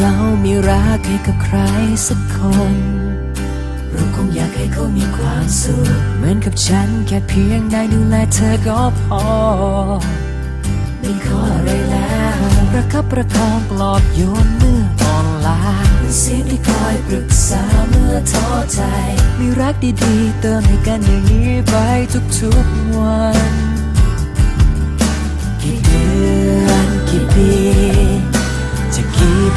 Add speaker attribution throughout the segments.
Speaker 1: เรามีรักให้กับใครสักคน เราคงอยากให้เขามีความสุข เหมือนกับฉันแค่เพียงได้ดูแลเธอก็พอ ไม่ขออะไรแล้วประคับประคองปลอบโยนเมื่ออ่อนล้าเป็นเสียงที่คอยปรึกษาเมื่อท้อใจ มีรักดีๆ เติมให้กันอย่างนี้ไปทุกๆวันกี่เดือน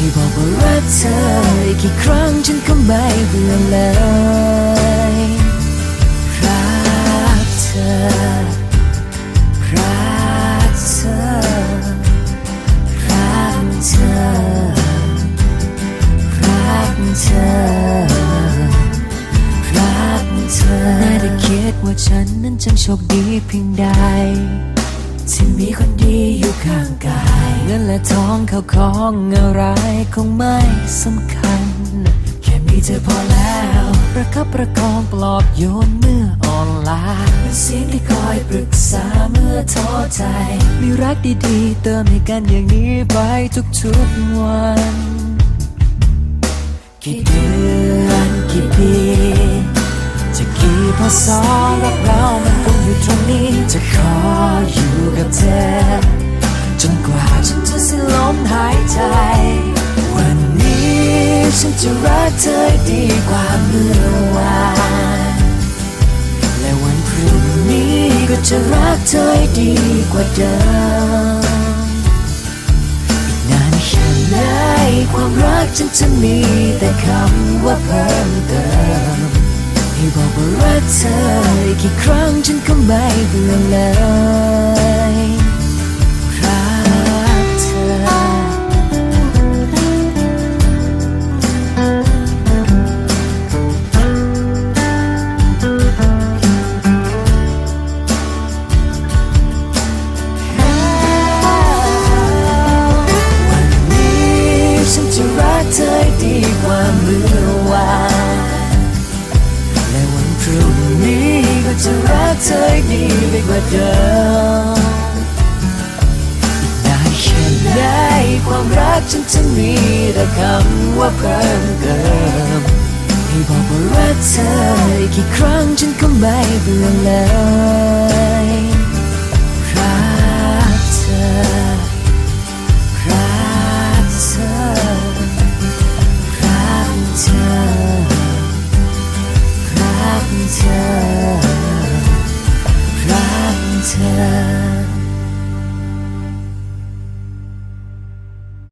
Speaker 1: ให้บอกว่ารักเธออีกกี่ครั้งฉันก็ไม่เบื่อเลยรักเธอรักเธอรักเธอรักเธอรักเธอน่าจะคิดว่าฉันนั้นจังโชคดีเพียงใด ที่มีคนดีอยู่ข้างกาย เงินและทองเขาของอะไรคงไม่สำคัญ แค่มีเธอพอแล้ว ประคับประคองปลอบโยนเมื่ออ่อนล้าเป็นเสียงที่คอยปรึกษาเมื่อท้อใจ มีรักดีๆ เติมให้กันอย่างนี้ไปทุกๆวันกี่เดือนกี่ปีจะกี่พศรักเรามันคงอยู่ตรงนี้ จะขออยู่ กับเธอ จนกว่าฉันจะสิ้นลมหายใจ วันนี้ฉันจะรักเธอให้ดีกว่าเมื่อวานและวันพรุ่งนี้ก็จะรักเธอให้ดีกว่าเดิมอีกนานแค่ไหนความรักฉันจะมีแต่คำว่าเพิ่มเติมให้บอกว่ารักเธออีกกี่ครั้งฉันก็ไม่เบื่อเลย เธอให้ดีไปกว่าเดิมนานแค่ไหนความรักฉันจะมีแต่คำว่าเพิ่มเติมให้บอกว่ารักเธอกกี่ครั้งฉันก็ไม่เบื่อเลย